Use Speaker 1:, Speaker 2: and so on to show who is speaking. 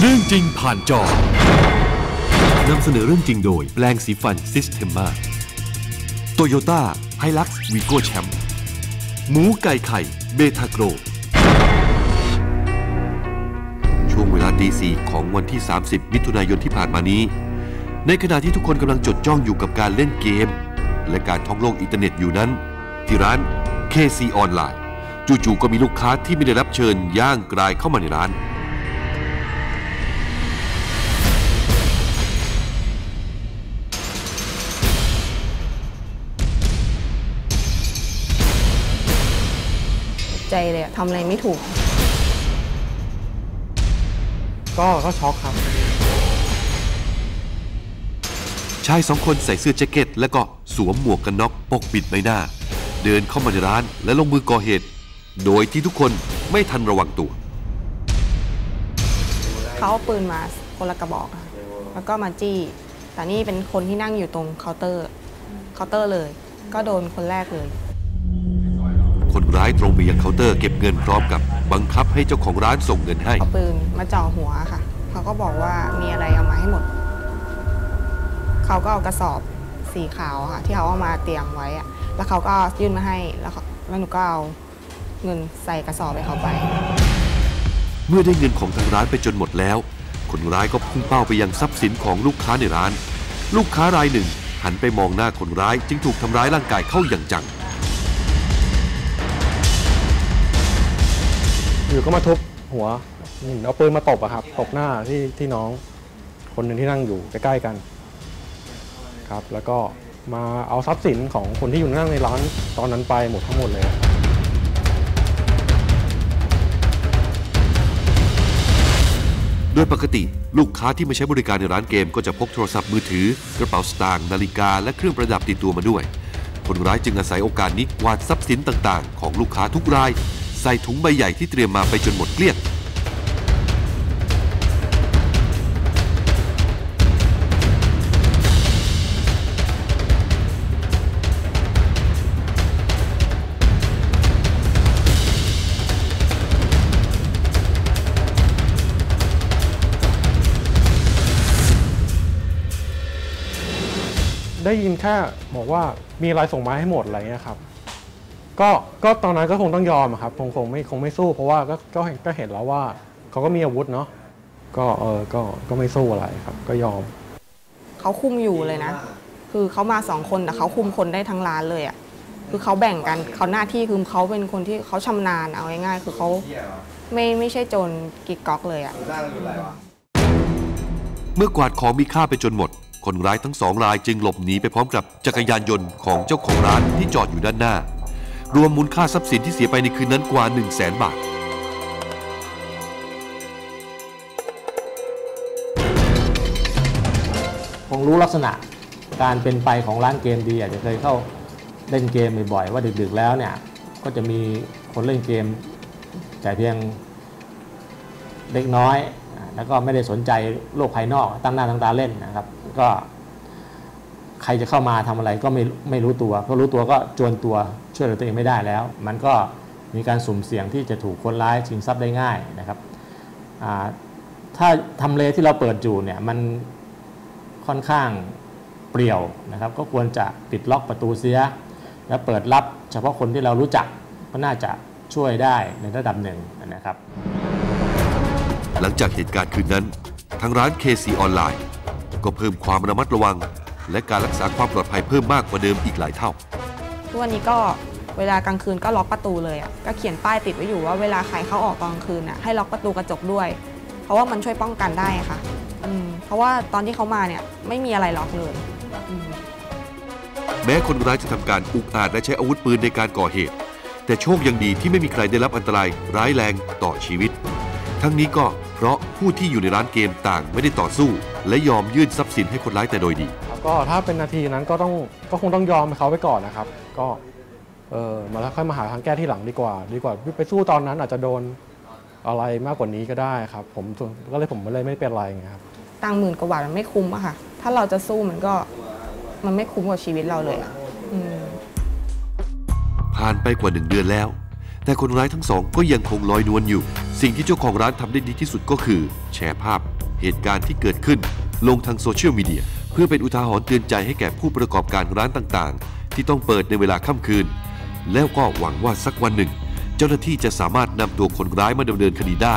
Speaker 1: เรื่องจริงผ่านจอนำเสนอเรื่องจริงโดยแปลงสีฟันซิสเ e ม a โตโยต้าไฮลักซ์วีโก้แชมป์หมูไก่ไข่เบทาโกร ช่วงเวลาตีสี่ของวันที่ 30 มิถุนายนที่ผ่านมานี้ ในขณะที่ทุกคนกำลังจดจ้องอยู่กับการเล่นเกม และการท่องโลกอินเทอร์เน็ตอยู่นั้น ที่ร้าน KC ออนไลน์จู่ๆก็มีลูกค้าที่ไม่ได้รับเชิญย่างกรายเข้ามาในร้าน
Speaker 2: ใจเลยอะทำอะไรไม่ถูก
Speaker 3: ก็ก็ช็อกครับ
Speaker 1: ชายสองคนใส่เสื้อแจ็คเก็ต และก็สวมหมวกกันน็อกปกปิดใบหน้า เดินเข้ามาในร้านและลงมือก่อเหตุ โดยที่ทุกคนไม่ทันระวังตัว
Speaker 2: เขาเอาปืนมาคนละกระบอกอะแล้วก็มาจี้ แต่นี่เป็นคนที่นั่งอยู่ตรงเคาน์เตอร์ เคาน์เตอร์เลย ก็โดนคนแรกเลย
Speaker 1: คนร้ายตรงไปยังเคาน์เตอร์เก็บเงินพร้อมกับ บังคับให้เจ้าของร้านส่งเงินให้
Speaker 2: เอาปืนมาจ่อหัวค่ะ เขาก็บอกว่ามีอะไรเอามาให้หมด เขาก็เอากระสอบสีขาวอะค่ะ ที่เขาเอามาเตรียมไว้อะแล้วเขาก็ยื่นมาให้ แล้วเขาแล้วหนูก็เอาเงินใส่กระสอบให้เขาไป
Speaker 1: เมื่อได้เงินของทางร้านไปจนหมดแล้ว คนร้ายก็พุ่งเป้าไปยังทรัพย์สินของลูกค้าในร้าน ลูกค้ารายหนึ่ง หันไปมองหน้าคนร้ายจึงถูกทำร้ายร่างกายเข้าอย่างจัง
Speaker 3: อยู่ก็มาทุบหัวนี่เอาปืนมาตบอะครับตบหน้าที่ที่น้อง คนหนึ่งที่นั่งอยู่ใกล้ๆกันครับ แล้วก็มาเอาทรัพย์สินของคนที่อยู่นั่งในร้านตอนนั้นไปหมดทั้งหมดเลย
Speaker 1: โดยปกติลูกค้าที่มาใช้บริการในร้านเกมก็จะพกโทรศัพท์มือถือกระเป๋าสตางค์นาฬิกา และเครื่องประดับติดตัวมาด้วย คนร้ายจึงอาศัยโอกาสนี้กวาดทรัพย์สินต่างๆ ของลูกค้าทุกราย ใส่ถุงใบใหญ่ที่เตรียมมาไปจนหมดเกลี้ยง
Speaker 3: ได้ยินแค่บอกว่ามีอะไรส่งมาให้หมดอะไรเงี้ยครับ ก็ก็ตอนนั้นก็คงต้องยอมอะครับคงคงไม่คงไม่สู้ เพราะว่าก็ก็เห็นก็เห็นแล้วว่าเขาก็มีอาวุธเนาะก็เออก็ก็ไม่สู้อะไรครับ ก็ยอม
Speaker 2: เขาคุมอยู่เลยนะ คือเขามาสองคนแต่เขาคุมคนได้ทั้งร้านเลยอะ คือเขาแบ่งกันเขาหน้าที่คือเขาเป็นคนที่เขาชำนาญเอาง่ายๆคือเขาไม่ไม่ใช่โจรกิกก๊อกเลยอะ
Speaker 1: เมื่อกวาดของมีค่าไปจนหมด คนร้ายทั้งสองรายจึงหลบหนีไปพร้อมกับจักรยานยนต์ของเจ้าของร้านที่จอดอยู่ด้านหน้า รวมมูลค่าทรัพย์สินที่เสียไปในคืนนั้นกว่า 1 0 0 0 0แสนบาท
Speaker 4: คงรู้ลักษณะการเป็นไปของร้านเกมดีอาจจะเคยเข้าเล่นเกมบ่อยๆว่าดึกๆแล้วเนี่ย ก็จะมีคนเล่นเกม แต่เพียงเล็กน้อย แล้วก็ไม่ได้สนใจโลกภายนอกตั้งหน้าตั้งตาเล่นนะครับ ก็ ใครจะเข้ามาทำอะไรก็ไม่ไม่รู้ตัวก็รู้ตัวก็จวนตัวช่วยเหลือตัวเองไม่ได้แล้ว มันก็มีการสุ่มเสี่ยงที่จะถูกคนร้ายชิงทรัพย์ได้ง่ายนะครับถ้าทำเลที่เราเปิดอยู่เนี่ยมันค่อนข้างเปรี่ยวนะครับ ก็ควรจะปิดล็อกประตูเสีย และเปิดรับเฉพาะคนที่เรารู้จักก็น่าจะช่วยได้ในระดับหนึ่งนะครับ
Speaker 1: หลังจากเหตุการณ์คืนนั้น ทางร้าน KC ออนไลน์ก็เพิ่มความระมัดระวัง และการรักษาความปลอดภัยเพิ่มมากกว่าเดิมอีกหลายเท่า
Speaker 2: ทุกวันนี้ก็เวลากลางคืนก็ล็อกประตูเลยอะก็เขียนป้ายติดไว้อยู่ว่าเวลาใครเข้าออกตอนกลางคืนอะให้ล็อกประตูกระจกด้วย เพราะว่ามันช่วยป้องกันได้ค่ะอืมเพราะว่าตอนที่เขามาเนี่ยไม่มีอะไรล็อกเลยอืม
Speaker 1: แม้คนร้ายจะทำการอุกอาจและใช้อาวุธปืนในการก่อเหตุ แต่โชคยังดีที่ไม่มีใครได้รับอันตรายร้ายแรงต่อชีวิต ทั้งนี้ก็เพราะผู้ที่อยู่ในร้านเกมต่างไม่ได้ต่อสู้ และยอมยื่นทรัพย์สินให้คนร้ายแต่โดยดี
Speaker 3: ก็ถ้าเป็นนาทีนั้นก็ต้องก็คงต้องยอมเขาไปก่อนนะครับ ก็เออมาแล้วค่อยมาหาทางแก้ที่หลังดีกว่า ดีกว่าไปสู้ตอนนั้นอาจจะโดนอะไรมากกว่านี้ก็ได้ครับ ผมก็เลยผมเลยไม่เป็นไรไงครับ
Speaker 2: ตังค์หมื่นกว่าบาทมันไม่คุ้มอะค่ะ ถ้าเราจะสู้มันก็มันไม่คุ้มกับชีวิตเราเลยอะอืม
Speaker 1: ผ่านไปกว่าหนึ่งเดือนแล้ว แต่คนร้ายทั้งสองก็ยังคงลอยนวลอยู่ สิ่งที่เจ้าของร้านทำได้ดีที่สุดก็คือ แชร์ภาพเหตุการณ์ที่เกิดขึ้นลงทางโซเชียลมีเดีย เพื่อเป็นอุทาหรณ์เตือนใจให้แก่ผู้ประกอบการร้านต่างๆ ที่ต้องเปิดในเวลาค่ำคืน แล้วก็หวังว่าสักวันหนึ่ง เจ้าหน้าที่จะสามารถนำตัวคนร้ายมาดำเนินคดีได้